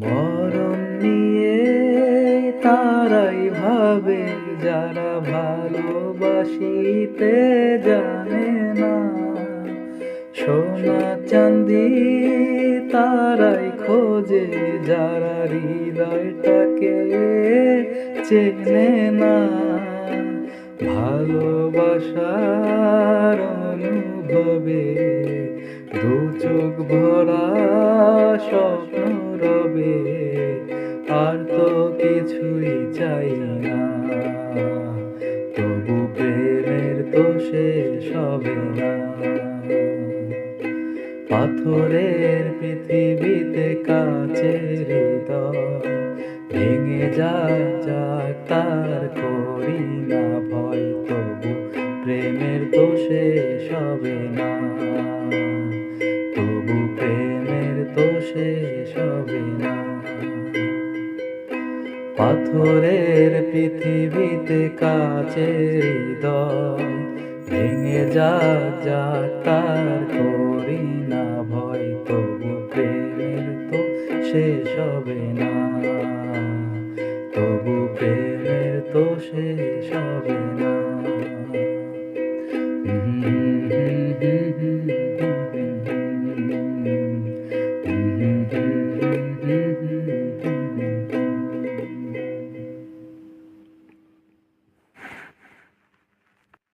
মরণ নিয়ে তারাই ভাবে, যারা ভালোবাসিতে জানে না। সোনা চাঁদি তারাই খোঁজে, যারা হৃদয়টাকে চেনে না। ভালোবাসার অনুভবে দু চোখ ভরা স্বপ্ন রবে আর তো কিছুই চাই না। তবু প্রেমের তো শেষ হবে না। পাথরের পৃথিবীতে হৃদয় ভেঙে যা যাক, তার করি না ভয়। তবু প্রেমের তো শেষ হবে না। পাথরের পৃথিবীতে কাছের হৃদয় ভেঙে যা যা তার করি না ভয়, তবু প্রেমের তো শেষ হবে না। তবু প্রেমের তো শেষ হবে না।